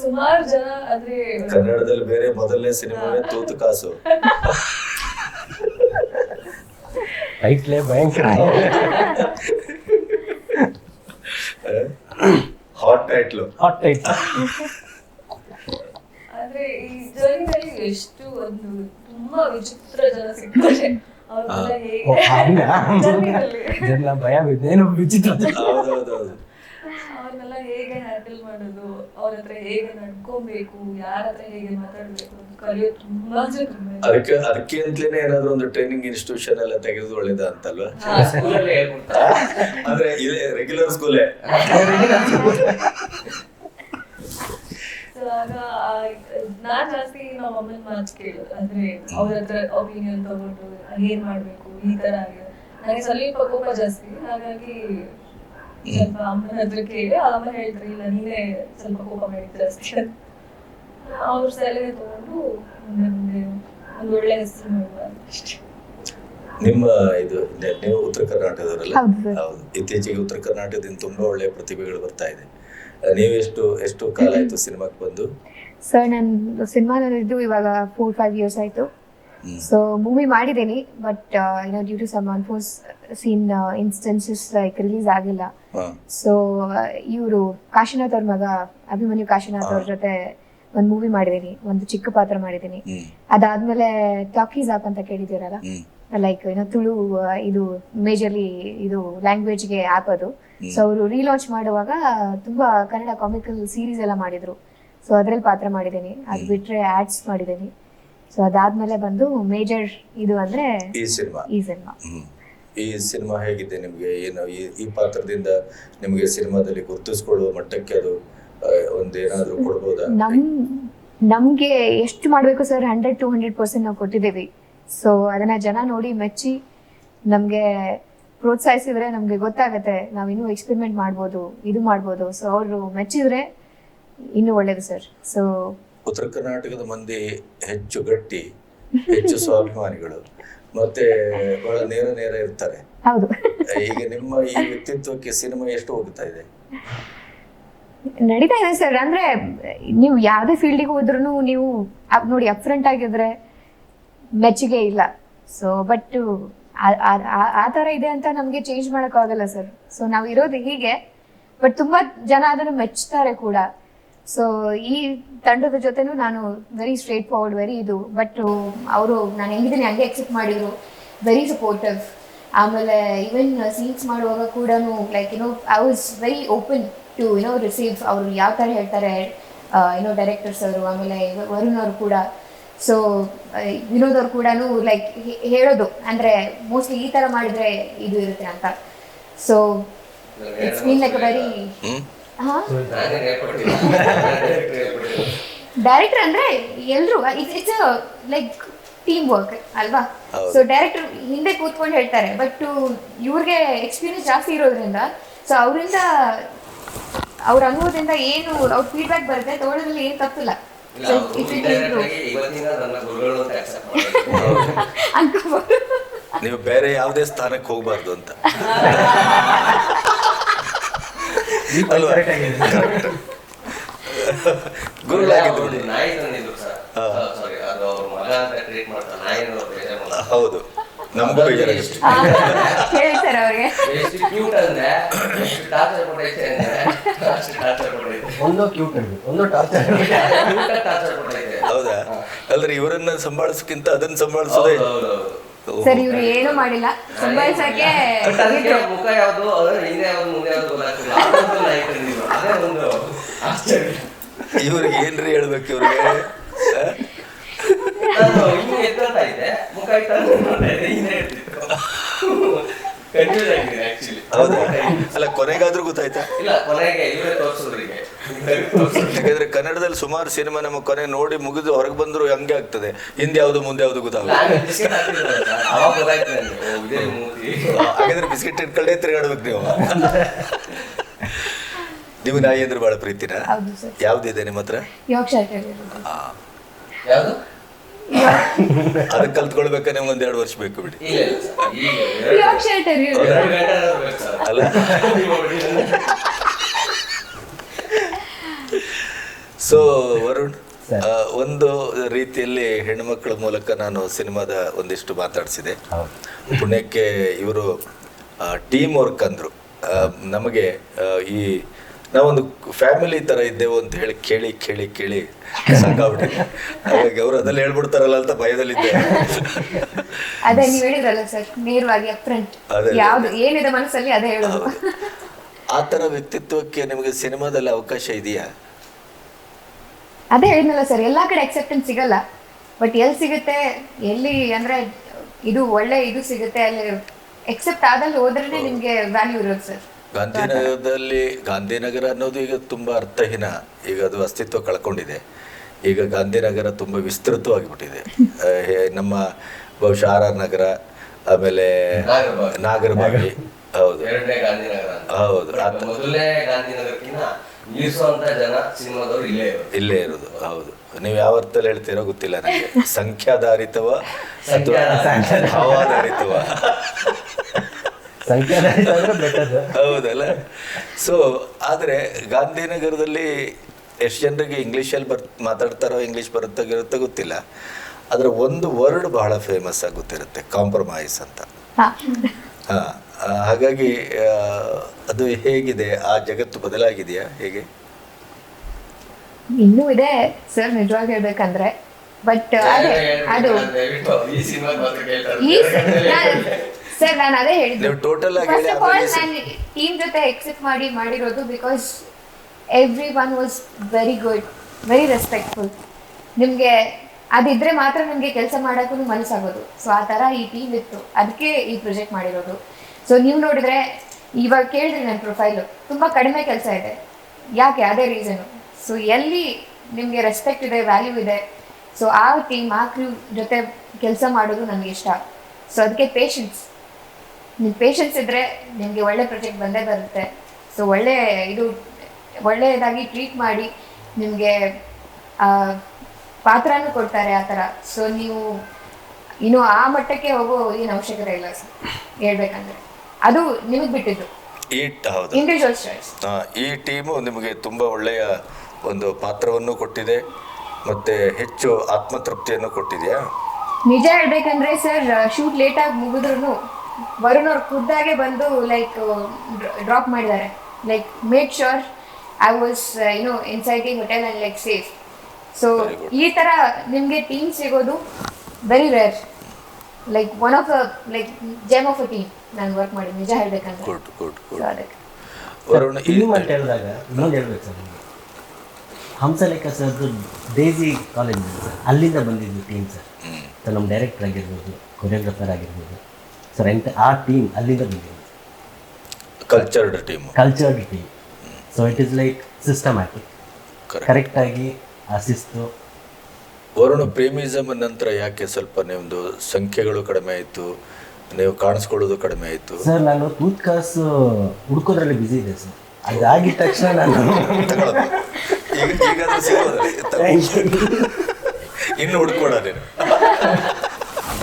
ಸುಮಾರು ಜನ ಆದ್ರೆ ಕನ್ನಡದಲ್ಲಿ ಬೇರೆ ಮೊದಲನೇ ಸಿನಿಮಾನೇ ತೂತು ಕಾಸು. ಟೈಟ್ಲೇ ಭಯಂಕರ. ಹಾಟ್ ಟೈಟ್ಲು ಹಾಟ್ ಟೈಟ್ ಆದ್ರೆ ಈ ಜರ್ನಿನಲ್ಲಿ ಎಷ್ಟು ಒಂದು ತುಂಬಾ ವಿಚಿತ್ರ ಜನ ಸಿಗ್ತಾರೆ. ಜನ ಭಯ ಬಿದ್ದೇನು ವಿಚಿತ್ರ. ಹೌದೌದೌದು ಅವ್ರನ್ನೆಲ್ಲ ಹೇಗೆ ಹ್ಯಾಂಡಲ್ ಮಾಡೋದು? ಅವ್ರ ಹತ್ರ ಹೇಗೆ ನಡ್ಕೊಬೇಕು? ಯಾರ ಹತ್ರ ಹೇಗೆ ಮಾತಾಡ್ಬೇಕು ಕಲಿಯೋದು ತುಂಬಾ ಅದಕ್ಕೆ ಅದಕ್ಕೆ ಅಂತಲೇ ಏನಾದ್ರು ಒಂದು ಟ್ರೈನಿಂಗ್ ಇನ್ಸ್ಟಿಟ್ಯೂಷನ್ ಎಲ್ಲ ತೆಗೆದು ಒಳ್ಳೇದ ಅಂತಲ್ವಾ? ಅಂದ್ರೆ ಇದೆ ರೆಗ್ಯುಲರ್ ಸ್ಕೂಲೇ ಆಗ ನಾನ್ ಜಾಸ್ತಿ ನಮ್ಮ ಅಮ್ಮನ ಮಾತು ಕೇಳು ಅಂದ್ರೆ ಅವ್ರ ಹತ್ರ ಒಪಿನಿಯನ್ ತಗೊಂಡು ಏನ್ ಮಾಡ್ಬೇಕು ಈ ತರ ಆಗಿದೆ ನನಗೆ ಸ್ವಲ್ಪ ಕೋಪ ಜಾಸ್ತಿ. ಹಾಗಾಗಿ ಸ್ವಲ್ಪ ಅಮ್ಮನ ಹತ್ರ ಕೇಳಿ ಅಮ್ಮ ಹೇಳ್ತಾರೆ ಇಲ್ಲ ನೀನೇ ಸ್ವಲ್ಪ ಕೋಪ ಮಾಡಿದ್ ಜಾಸ್ತಿ ಅಂತ. ಅವ್ರ ಸಲಹೆ ತಗೊಂಡು ಮುಂದೆ ಮುಂದೆ ಒಂದು ಒಳ್ಳೆ ಹೆಸರು ಮಾಡುವ ನಿಮ್ಮ ಇದು ನೀವು ಉತ್ತರ ಕರ್ನಾಟಕದವರಲ್ಲ? ಹೌದು ಇತ್ತೀಚೆಗೆ ಉತ್ತರ ಕರ್ನಾಟಕದಿಂದ ತುಂಬಾ ಒಳ್ಳೆಯ ಪ್ರತಿಭೆಗಳು ಬರ್ತಾ ಇದೆ. ನೀವು ಎಷ್ಟು ಎಷ್ಟು ಕಾಲ ಆಯ್ತು ಸಿನಿಮಾಕ್ಕೆ ಬಂದು? ಸರ್ ನಾನು ಸಿನಿಮಾದಲ್ಲಿದ್ದು ಇವಾಗ ಫೋರ್ ಫೈವ್ ಇಯರ್ಸ್ ಆಯಿತು. ಸೊ ಮೂವಿ ಮಾಡಿದ್ದೀನಿ ಬಟ್ ಏನೋ due to some unforeseen instances like release ಆಗಿಲ್ಲ. ಸೊ ಇವರು ಕಾಶಿನಾಥ್ ಅವ್ರ ಮಗ ಅಭಿಮನ್ಯು ಕಾಶಿನಾಥ್ ಅವ್ರ ಜೊತೆ ಒಂದು ಮೂವಿ ಮಾಡಿದೀನಿ ಒಂದು ಚಿಕ್ಕ ಪಾತ್ರ ಮಾಡಿದ್ದೀನಿ. ಅದಾದ್ಮೇಲೆ ಟಾಕೀಸ್ ಆಪ್ ಅಂತ ಕೇಳಿದ್ದೀರಲ್ಲ? ಹ್ಮ್. ಲೈಕ್ ಏನೋ ತುಳು ಇದು ಮೇಜರ್ಲಿ ಇದು ಲ್ಯಾಂಗ್ವೇಜ್ಗೆ ಆಪ್ ಅದು. ಸೊ ಅವರು ರೀಲಾಂಚ್ ಮಾಡುವಾಗ ತುಂಬಾ ಕನ್ನಡ ಕಾಮಿಕಲ್ ಸೀರೀಸ್ ಎಲ್ಲ ಮಾಡಿದ್ರು. ಸೊ ಅದ್ರಲ್ಲಿ ಪಾತ್ರ ಮಾಡಿದ್ದೀನಿ. ಅದ್ ಬಿಟ್ರೆ ಆಡ್ಸ್ ಮಾಡಿದ್ದೀನಿ. ಸೊ ಅದಾದ್ಮೇಲೆ ಬಂದು ಮೇಜರ್ ಇದು ಅಂದ್ರೆ ಈ ಸಿನಿಮಾ. ಈ ಸಿನಿಮಾ. ಈ ಸಿನಿಮಾ ಹೇಗಿದೆ ನಿಮಗೆ? ಏನು ಈ ಪಾತ್ರದಿಂದ ನಿಮಗೆ ಸಿನಿಮಾದಲ್ಲಿ ಗುರುತಿಸ್ಕೊಳ್ಳುವ ಮಟ್ಟಕ್ಕೆ ಅದು ಒಂದೇನಾದ್ರೂ ಕೊಡ್ಬೋದಾ? ನಮ್ ನಮ್ಗೆ ಎಷ್ಟು ಮಾಡ್ಬೇಕು sir? Hundred to hundred percent ನಾವು ಕೊಟ್ಟಿದ್ದೀವಿ. ಸೊ ಅದನ್ನ ಜನ ನೋಡಿ ಮೆಚ್ಚಿ ನಮ್ಗೆ ಪ್ರೋತ್ಸಾಹಿಸಿದ್ರೆ ನಮ್ಗೆ ಗೊತ್ತಾಗತ್ತೆ ನಾವು ಇನ್ನು ಎಕ್ಸ್ಪೆರಿಮೆಂಟ್ ಮಾಡ್ಬೋದು ಇದು ಮಾಡ್ಬೋದು. ಸೊ ಅವರು ಮೆಚ್ಚಿದ್ರೆ ಇನ್ನು ಒಳ್ಳೇದು ಸರ್ ಸೊ ಉತ್ತರ ಕರ್ನಾಟಕದ ಮಂದಿ ಹೆಚ್ಚು ಗಟ್ಟಿ ಹೆಚ್ಚು ಸ್ವಾಭಿಮಾನಿಗಳು. ಮತ್ತೆ ಬಹಳ ನೇರ ನೇರ ಇರ್ತಾರೆ. ಹೌದು. ಈಗ ನಿಮ್ಮ ಈ ವ್ಯಕ್ತಿತ್ವಕ್ಕೆ ಸಿನಿಮಾ ಎಷ್ಟು ಹೋಗ್ತಾ ಇದೆ? ನಡೀತಾ ಇದೆ ಸರ್ ಅಂದ್ರೆ ನೀವು ಯಾವುದೇ ಫೀಲ್ಡಿಗೆ ಹೋದ್ರು ನೀವು ನೋಡಿ ಅಪ್ಫ್ರಂಟ್ ಆಗಿದ್ರೆ ಮೆಚ್ಚುಗೆ ಇಲ್ಲ. ಸೊ ಬಟ್ ಆ ಥರ ಇದೆ ಅಂತ ನಮಗೆ ಚೇಂಜ್ ಮಾಡೋಕ್ಕಾಗಲ್ಲ ಸರ್ ಸೊ ನಾವು ಇರೋದು ಹೀಗೆ ಬಟ್ ತುಂಬಾ ಜನ ಅದನ್ನು ಮೆಚ್ಚುತ್ತಾರೆ ಕೂಡ. ಸೊ ಈ ತಂಡದ ಜೊತೆನೂ ನಾನು ವೆರಿ ಸ್ಟ್ರೇಟ್ ಫಾರ್ವರ್ಡ್ ವೆರಿ ಇದು. ಬಟ್ ಅವರು, ನಾನು ಹೆಂಗಿದ್ದೀನಿ ಹಂಗೆ ಎಕ್ಸೆಪ್ಟ್ ಮಾಡಿದ್ರು. ವೆರಿ ಸಪೋರ್ಟಿವ್ ಆಮೇಲೆ ಈವನ್ ಸೀನ್ಸ್ ಮಾಡುವಾಗ ಕೂಡ like you know I was very open to you know receive ಅವರು ಯಾವ ಥರ ಹೇಳ್ತಾರೆ ಯುನೋ ಡೈರೆಕ್ಟರ್ಸ್ ಅವರು, ಆಮೇಲೆ ವರುಣ್ ಅವರು ಕೂಡ. ಸೊ ವಿನೋದ್ ಅವ್ರು ಕೂಡ ಲೈಕ್ ಹೇಳೋದು. ಅಂದ್ರೆ ಮೋಸ್ಟ್ಲಿ ಈ ತರ ಮಾಡಿದ್ರೆ ಇದು ಇರುತ್ತೆ ಅಂತ. So it's mean like very. Director ಅಂದ್ರೆ ಎಲ್ರು it's it's like team work ಅಲ್ವಾ. ಸೊ ಡೈರೆಕ್ಟರ್ ಹಿಂದೆ ಕೂತ್ಕೊಂಡು ಹೇಳ್ತಾರೆ. ಬಟ್ ಇವ್ರಿಗೆ ಎಕ್ಸ್ಪೀರಿಯನ್ಸ್ ಜಾಸ್ತಿ ಇರೋದ್ರಿಂದ ಸೊ ಅವರಿಂದ ಅವ್ರ ಅನುಭವದಿಂದ ಏನು ಅವ್ರ ಫೀಡ್ಬ್ಯಾಕ್ ಬರುತ್ತೆ ತಗೊಳ್ಳೋದ್ರಲ್ಲಿ ಏನು ತಪ್ಪಿಲ್ಲ. ನೀವು ಬೇರೆ ಯಾವುದೇ ಸ್ಥಾನಕ್ಕೆ ಹೋಗ್ಬಾರ್ದು ಅಂತ. ಗುರುಗಳಾಗಿದ್ದು ಹೌದು. ನಮಗೂ ಬೇಜಾರಾಗಿತ್ತು ಹೇಳಿ ಸರ್ ಅವ್ರಿಗೆ. ಎಷ್ಟು ಕ್ಯೂಟ್ ಅಂದ್ರೆ ಎಷ್ಟು ಟಾರ್ಚರ್ ಕೊಟ್ಟೈತೆ ಅಂದ್ರೆ ಅಷ್ಟು ಟಾರ್ಚರ್ ಕೊಟ್ಟೈತೆ ಒಂದು ಕ್ಯೂಟ್ ಇರ್ಬೇಕು ಒಂದು ಟಾರ್ಚರ್ ಟಾರ್ಚರ್ ಕೊಟ್ಟೈತೆ ಹೌದಾ? ಅಲ್ರಿ ಇವರನ್ನ ಸಂಭಾಳಿಸಕ್ಕಿಂತ ಅದನ್ನ ಸಂಭಾಳಿಸೋದೇ ಸರಿ ಇವ್ರು ಏನು ಮಾಡಿಲ್ಲ. ಸಂಭಾಳಿಸಕ್ಕೆ ಮುಖ ಯಾವ್ದು ಅದ್ರ ಹಿಂದೆ ಯಾವ್ದು ಮುಂದೆ ಯಾವ್ದು ಗೊತ್ತಾಗ್ತಿಲ್ಲ. ಅದೊಂದು ನಾಯಿ ತಂದಿದ್ರು ಅದೇ ಒಂದು ಆಶ್ಚರ್ಯ. ಇವ್ರಿಗೆ ಏನ್ರಿ ಹೇಳ್ಬೇಕು ಇವ್ರಿಗೆ? ಹಿಂಗೆ ಎದ್ಕೊಳ್ತಾ ಇದ್ದೆ ಮುಖ ಇಟ್ಟು ನೋಡ್ತಾ ಇದ್ದೆ ಹಿಂದೆ ಇರ್ತಿತ್ತು ಕನ್ಫ್ಯೂಸ್ ಆಗಿದೆ ಆಕ್ಚುಲಿ ಹೌದಾ. ಅಲ್ಲ ಕೊನೆಗಾದ್ರೂ ಗೊತ್ತಾಯ್ತಾ? ಇಲ್ಲ ಕೊನೆಗೆ ಇವರೇ ತೋರಿಸೋದ್ರಿಗೆ ಇವರೇ ತೋರ್ಸೋದ್ರಿಗೆ. ಯಾಕಂದ್ರೆ ಕನ್ನಡದಲ್ಲಿ ಸುಮಾರು ಸಿನಿಮಾ ನಮ್ಮ ಕೊನೆ ನೋಡಿ ಮುಗಿದು ಹೊರಗೆ ಬಂದ್ರು ಹಂಗೆ ಆಗ್ತದೆ. ಹಿಂದೆ ಯಾವ್ದು ಮುಂದೆ ಯಾವ್ದು ಗೊತ್ತಾಗಲ್ಲ. ಹಾಗಾದ್ರೆ ಬಿಸ್ಕೆಟ್ ಇಟ್ಕೊಂಡೇ ತಿರುಗಾಡ್ಬೇಕು ನೀವು. ನೀವು ನಾಯಿ ಅಂದ್ರೆ ಬಹಳ ಪ್ರೀತಿನ? ಹೌದು ಸರ್. ಯಾವ್ದಿದೆ ನಿಮ್ಮ ಹತ್ರ? ಯಾವುದು? ಅದಕ್ಕೆ ಕಲ್ತ್ಕೊಳ್ಬೇಕಾದ್ರೆ ನಿಮ್ಗೆ ಒಂದ್ ಎರಡು ವರ್ಷ. ಬೇಕು ಬಿಡಿ. ಅಲ್ಲ. ಸೊ ವರುಣ್ ಒಂದು ರೀತಿಯಲ್ಲಿ ಹೆಣ್ಮಕ್ಳ ಮೂಲಕ ನಾನು ಸಿನಿಮಾದ ಒಂದಿಷ್ಟು ಮಾತಾಡಿಸಿದೆ. ಪುಣ್ಯಕ್ಕೆ ಇವರು ಟೀಮ್ ವರ್ಕ್ ಅಂದರು. ನಮಗೆ ಈ ನಾವೊಂದು ಫ್ಯಾಮಿಲಿ ಥರ ಇದ್ದೆವು ಅಂತ ಹೇಳಿ ಕೇಳಿ ಕೇಳಿ ಕೇಳಿ ಸಾಕಾಗ್ಬಿಟ್ಟಿದೆ. ಹಾಗಾಗಿ ಅವರು ಅದೆಲ್ಲ ಹೇಳ್ಬಿಡ್ತಾರಲ್ಲ ಅಂತ ಭಯದಲ್ಲಿದ್ದೆ. ಅದೇ ನೀವು ಹೇಳಿದ್ರಲ್ಲ ಸರ್ ನೇರವಾಗಿ ಅಪ್ರಂಟ್. ಯಾವ್ದು ಏನಿದೆ ಮನಸ್ಸಲ್ಲಿ ಅದೇ ಹೇಳೋದು. ಆ ಥರ ವ್ಯಕ್ತಿತ್ವಕ್ಕೆ ನಿಮಗೆ ಸಿನಿಮಾದಲ್ಲಿ ಅವಕಾಶ ಇದೆಯಾ? ಅದೇ ಹೇಳಿದ್ನಲ್ಲ ಸರ್ ಎಲ್ಲಾ ಕಡೆ ಅಕ್ಸೆಪ್ಟೆನ್ಸ್ ಸಿಗಲ್ಲ. ಬಟ್ ಎಲ್ಲಿ ಸಿಗುತ್ತೆ ಎಲ್ಲಿ ಅಂದ್ರೆ ಇದು ಒಳ್ಳೆ ಇದು ಸಿಗುತ್ತೆ ಅಲ್ಲಿ ಎಕ್ಸೆಪ್ಟ್ ಆದಲ್ಲಿ ಹೋದ್ರೆ ನಿಮ್ಗೆ ವ್ಯಾಲ್ಯೂ ಇರೋದು ಸರ್. ಗಾಂಧಿನಗರದಲ್ಲಿ ಗಾಂಧಿನಗರ ಅನ್ನೋದು ಈಗ ತುಂಬಾ ಅರ್ಥಹೀನ. ಈಗ ಅದು ಅಸ್ತಿತ್ವ ಕಳ್ಕೊಂಡಿದೆ. ಈಗ ಗಾಂಧಿನಗರ ತುಂಬಾ ವಿಸ್ತೃತವಾಗಿಬಿಟ್ಟಿದೆ. ನಮ್ಮ ಬಹುಶಃ ಆರ್ ಆರ್ ನಗರ ಆಮೇಲೆ ನಾಗರಬಾವಿ. ಹೌದು. ಎರಡನೇ ಗಾಂಧಿನಗರ ಹೌದು. ಇಲ್ಲೇ ಇರೋದು. ಇಲ್ಲೇ ಇರೋದು. ಹೌದು. ನೀವು ಯಾವ ಅರ್ಥದಲ್ಲಿ ಹೇಳ್ತೀರೋ ಗೊತ್ತಿಲ್ಲ ನನಗೆ. ಸಂಖ್ಯಾಧಾರಿತವ ಅಥವಾ ಬೆಟರ್ ಹೌದಲ್ಲ? ಸೊ ಆದರೆ ಗಾಂಧಿನಗರದಲ್ಲಿ ಎಷ್ಟು ಜನರಿಗೆ ಇಂಗ್ಲೀಷಲ್ಲಿ ಬರ್ ಮಾತಾಡ್ತಾರೋ ಇಂಗ್ಲೀಷ್ ಬರುತ್ತೋ ಇರುತ್ತೋ ಗೊತ್ತಿಲ್ಲ. ಅದರ ಒಂದು ವರ್ಡ್ ಬಹಳ ಫೇಮಸ್ ಆಗಿ ಗೊತ್ತಿರುತ್ತೆ ಕಾಂಪ್ರಮೈಸ್ ಅಂತ. ಹಾ. ಹಾ, ಹಾಗಾಗಿ ಅದು ಹೇಗಿದೆ? ಆ ಜಗತ್ತು ಬದಲಾಗಿದೆಯಾ? ಹೇಗೆ? ಇನ್ನೂ ಇದೆ ಸರ್ ನಿಜವಾಗಿ ಹೇಳ್ಬೇಕಂದ್ರೆ. ಬಟ್ ಅದೇ ಅದು ಸರ್ ನಾನು ಅದೇ ಹೇಳಿದ್ದು. ನೀವು total ಆಗಿ ಫಸ್ಟ್ ಹೇಳಿ, ಆಫ್ ಆಲ್ ಆಮೇಲೆ ನಾನು ಟೀಮ್ ಜೊತೆ ಎಕ್ಸೆಪ್ಟ್ ಮಾಡಿ ಮಾಡಿರೋದು because every one was very good very respectful ನಿಮಗೆ ಅದಿದ್ರೆ ಮಾತ್ರ ನಿಮ್ಗೆ ಕೆಲಸ ಮಾಡೋಕ್ಕೂ ಮನಸ್ಸಾಗೋದು. ಸೊ ಆ ತರ ಈ ಟೀಮ್ ಇತ್ತು. ಅದಕ್ಕೆ ಈ ಪ್ರೊಜೆಕ್ಟ್ ಮಾಡಿರೋದು. ಸೊ ನೀವು ನೋಡಿದ್ರೆ ಇವಾಗ ಕೇಳಿದ್ರಿ ನನ್ನ ಪ್ರೊಫೈಲು ತುಂಬಾ ಕಡಿಮೆ ಕೆಲಸ ಇದೆ. ಯಾಕೆ? ಅದೇ ರೀಸನು ಸೊ ಎಲ್ಲಿ ನಿಮಗೆ ರೆಸ್ಪೆಕ್ಟ್ ಇದೆ ವ್ಯಾಲ್ಯೂ ಇದೆ ಸೊ ಆ ಟೀಮ್ ಆ ಕ್ರೂ ಜೊತೆ ಕೆಲಸ ಮಾಡೋದು ನನಗೆ ಇಷ್ಟ. ಸೊ ಅದಕ್ಕೆ ಪೇಷನ್ಸ್ ನಿಮ್ಮ ಪೇಷನ್ಸ್ ಇದ್ದರೆ ನಿಮಗೆ ಒಳ್ಳೆ ಪ್ರಾಜೆಕ್ಟ್ ಬಂದೇ ಬರುತ್ತೆ. ಸೊ ಒಳ್ಳೆ ಇದು ಒಳ್ಳೆಯದಾಗಿ ಟ್ರೀಟ್ ಮಾಡಿ ನಿಮಗೆ ಪಾತ್ರನೂ ಕೊಡ್ತಾರೆ ಆ ಥರ. ಸೊ ನೀವು ಇನ್ನು ಆ ಮಟ್ಟಕ್ಕೆ ಹೋಗೋ ಏನು ಅವಶ್ಯಕತೆ ಇಲ್ಲ ಸರ್. ಹೇಳ್ಬೇಕಂದ್ರೆ. ಅದು ನಿಮಗೆ ಬಿಟ್ಟಿದ್ದು. ಈ ಹೌದು. ಇಂಡಿವಿಜುವಲ್ ಈ ಟೀಮು ನಿಮಗೆ ತುಂಬ ಒಳ್ಳೆಯ ಒಂದು ಪಾತ್ರವನ್ನು ಕೊಟ್ಟಿದೆ. ಮತ್ತೆ ಹೆಚ್ಚು ಆತ್ಮತೃಪ್ತಿಯನ್ನು ಕೊಟ್ಟಿದೆಯಾ? ನಿಜ ಹೇಳ್ಬೇಕಂದ್ರೆ ಸರ್ ಶೂಟ್ ಲೇಟಾಗಿ ಮುಗಿದ್ರು ವರುಣ್ ಅವ್ರು ಖುದ್ದಾಗೆ ಬಂದು ಲೈಕ್ ಡ್ರಾಪ್ ಮಾಡಿದ್ದಾರೆ. Like make sure I was you know inside the hotel and like safe so ಈ ಥರ ನಿಮಗೆ ಟೀಮ್ ಸಿಗೋದು very rare like one of like gem of a team ನಾನು ವರ್ಕ್ ಮಾಡಿ ನಿಜ ಹೇಳ್ಬೇಕಂದ್ರೆ. ಗುಡ್ ಗುಡ್ ಸೊ ಗುಡ್ ಅದಕ್ಕೆ. ವರುಣ್ ಟೀಮ್ ಅಂತ ಹೇಳಿದಾಗ ಇನ್ನೊಂದು ಹೇಳ್ಬೇಕು ಸರ್ ನಿಮಗೆ. ಹಂಸಲೇಖ ಸರ್ದು ಡೇಸಿ ಕಾಲೇಜ್ ಸರ್ ಅಲ್ಲಿಂದ ಬಂದಿದ್ದು ಟೀಮ್ ಸರ್ ಸೊ ನಮ್ಮ ಡೈರೆಕ್ಟರ್ ಆಗಿರ್ಬೋದು ಕೊರಿಯೋಗ್ರಫರ್ ಆಗಿರ್ಬೋದು. ಎಂಟ ಆ ಟೀಮ್ ಅಲ್ಲಿಂದ ಬಂದಿದೆ. Cultured team cultured team so it is like systematic ಕರೆಕ್ಟಾಗಿ ಆ ಶಿಸ್ತು. ವರುಣ ಪ್ರೇಮಿಸಮ್ ನಂತರ ಯಾಕೆ ಸ್ವಲ್ಪ ನಿಮ್ಮದು ಸಂಖ್ಯೆಗಳು ಕಡಿಮೆ ಆಯಿತು? ನೀವು ಕಾಣಿಸ್ಕೊಳ್ಳೋದು ಕಡಿಮೆ ಆಯಿತು? ಸರ್ ನಾನು ಟೂತ್ ಕಾಸು ಹುಡ್ಕೋದ್ರಲ್ಲಿ ಬಿಸಿ ಇದೆ ಸರ್ ಅದಾಗಿದ ತಕ್ಷಣ ನಾನು. ಇನ್ನು ಹುಡ್ಕೊಡೋದೇನು ನೀನು.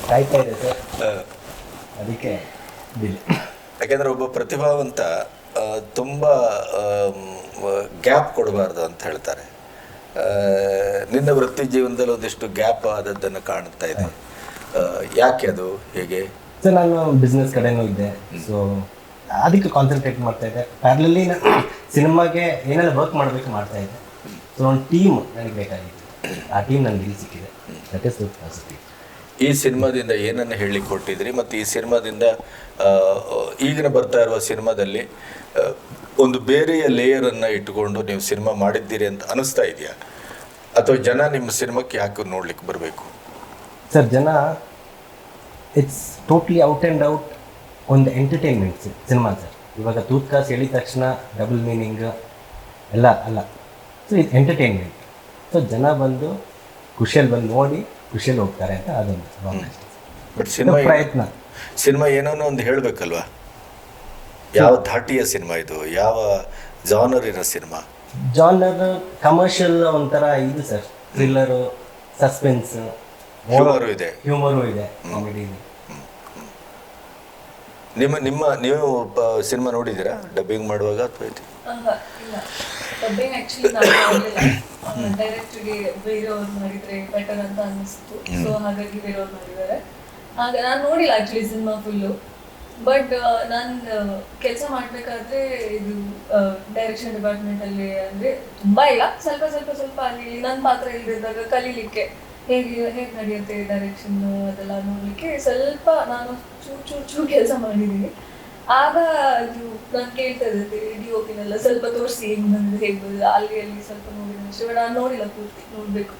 ಕಾಯ್ತಾ ಇದೆ ಸರ್ ಅದಕ್ಕೆ ಬೆಲೆ. ಯಾಕೆಂದ್ರೆ ಒಬ್ಬ ಪ್ರತಿಭಾವಂತ ತುಂಬ ಗ್ಯಾಪ್ ಕೊಡಬಾರ್ದು ಅಂತ ಹೇಳ್ತಾರೆ. ನಿನ್ನ ವೃತ್ತಿ ಜೀವನದಲ್ಲಿ ಒಂದಿಷ್ಟು ಗ್ಯಾಪ್ ಆದದ್ದನ್ನು ಕಾಣ್ತಾ ಇದೆ. ಯಾಕೆ ಅದು? ಹೇಗೆ? ಸರ್ ನಾನು ಬಿಸ್ನೆಸ್ ಕಡೆನೂ ಇದ್ದೆ ಸೊ ಅದಕ್ಕೆ ಕಾನ್ಸಂಟ್ರೇಟ್ ಮಾಡ್ತಾ ಇದ್ದೆ. ಪ್ಯಾರಲಲ್ಲಿ ಸಿನಿಮಾಗೆ ಏನೆಲ್ಲ ವರ್ಕ್ ಮಾಡಬೇಕು ಮಾಡ್ತಾ ಇದ್ದೆ. ಸೊ ಒಂದು ಟೀಮ್ ನನಗೆ ಬೇಕಾಗಿತ್ತು. ಆ ಟೀಮ್ ನನಗೆ ಇಲ್ಲಿ ಸಿಕ್ಕಿದೆ. ದಟ್ ಇಸ್ ಪಾಸಿಟಿವ್ ಈ ಸಿನಿಮಾದಿಂದ ಏನನ್ನು ಹೇಳಿ ಕೊಟ್ಟಿದ್ರಿ? ಮತ್ತು ಈ ಸಿನಿಮಾದಿಂದ ಈಗಿನ ಬರ್ತಾ ಇರುವ ಸಿನಿಮಾದಲ್ಲಿ ಒಂದು ಬೇರೆಯ ಲೇಯರನ್ನು ಇಟ್ಟುಕೊಂಡು ನೀವು ಸಿನಿಮಾ ಮಾಡಿದ್ದೀರಿ ಅಂತ ಅನಿಸ್ತಾ ಇದೆಯಾ? ಅಥವಾ ಜನ ನಿಮ್ಮ ಸಿನಿಮಾಕ್ಕೆ ಯಾಕೆ ನೋಡ್ಲಿಕ್ಕೆ ಬರಬೇಕು? ಸರ್, ಜನ it's totally out and out ಒಂದು ಎಂಟರ್ಟೈನ್ಮೆಂಟ್ ಸಿನಿಮಾ ಸರ್. ಇವಾಗ ತೂತ್ ಕಾಸು ಹೇಳಿದ ತಕ್ಷಣ ಡಬಲ್ ಮೀನಿಂಗ್ ಎಲ್ಲ, ಅಲ್ಲ. ಸೊ ಇದು ಎಂಟರ್ಟೈನ್ಮೆಂಟ್ ಸೊ ಜನ ಬಂದು ಖುಷಿಯಲ್ಲಿ ಬಂದು ನೋಡಿ ಖುಷಿಯಲ್ಲಿ ಹೋಗ್ತಾರೆ ಅಂತ ಅದೊಂದು ಬಟ್ ಸಿನಿಮಾ ಪ್ರಯತ್ನ. ಸಿನಿಮಾ ಏನೋ ಒಂದು ಹೇಳಬೇಕಲ್ವಾ? ಯಾವ ಧಾಟಿಯ ಸಿನಿಮಾ ಇದು? ಯಾವ ಜಾನರಿನ ಸಿನಿಮಾ? ಜಾನರ್ ಕಮರ್ಷಿಯಲ್ ಒಂಥರ ಇದು ಸರ್. ಥ್ರಿಲ್ಲರು ಸಸ್ಪೆನ್ಸ್ ಹ್ಯೂಮರು ಇದೆ. ಹ್ಯೂಮರು ಇದೆ ಕಾಮಿಡಿ ಇದೆ ನಿಮ್ಮ ನಿಮ್ಮ ನೀವು ಸಿನಿಮಾ ನೋಡಿದ್ದೀರಾ? ಡಬ್ಬಿಂಗ್ ಮಾಡುವಾಗ ಅಥವಾ ಡಬ್ಬಿಂಗ್ ಆಕ್ಚುಲಿ ನಾನು ಮಾಡಲಿಲ್ಲ ಡೈರೆಕ್ಟ್ಗೆ ಬೇರೆಯವ್ರು ಮಾಡಿದ್ರೆ ಬೆಟರ್ ಅಂತ ಅನಿಸ್ತು. ಸೊ ಹಾಗಾಗಿ ಬೇರೆಯವ್ರು ಮಾಡಿದ್ದಾರೆ ಆಗ ನಾನು ನೋಡಿಲ್ಲ ಆಕ್ಚುಲಿ ಸಿನಿಮಾ ಫುಲ್ಲು ಬಟ್ ನಾನು ಕೆಲಸ ಮಾಡಬೇಕಾದ್ರೆ ಇದು ಡೈರೆಕ್ಷನ್ ಡಿಪಾರ್ಟ್ಮೆಂಟ್ ಅಲ್ಲಿ ಅಂದ್ರೆ ತುಂಬಾ ಇಲ್ಲ. ಸ್ವಲ್ಪ ಸ್ವಲ್ಪ ಸ್ವಲ್ಪ ಅಲ್ಲಿ ನನ್ನ ಪಾತ್ರ ಇಲ್ದಿದ್ದಾಗ ಕಲೀಲಿಕ್ಕೆ. ಹೇಗೆ ಹೇಗೆ ನಡೆಯುತ್ತೆ ಡೈರೆಕ್ಷನ್ ಅದೆಲ್ಲ ನೋಡ್ಲಿಕ್ಕೆ ಸ್ವಲ್ಪ ನಾನು ಚೂರು ಚೂರು ಚೂರು ಕೆಲಸ ಮಾಡಿದ್ದೀನಿ ಆಗ ಇದು ನಾನು ಕೇಳ್ತಾ ಇದ್ದೆ ಡಿ ಒ ಸ್ವಲ್ಪ ತೋರಿಸಿ ಹೆಂಗ್ ಬಂದಿದೆ, ಹೇಗೆ ಬಂದಿದೆ, ಅಲ್ಲಿ ಅಲ್ಲಿ ಸ್ವಲ್ಪ ಅಷ್ಟೇ ನಾನು ನೋಡಿಲ್ಲ ಪೂರ್ತಿ, ನೋಡ್ಬೇಕು.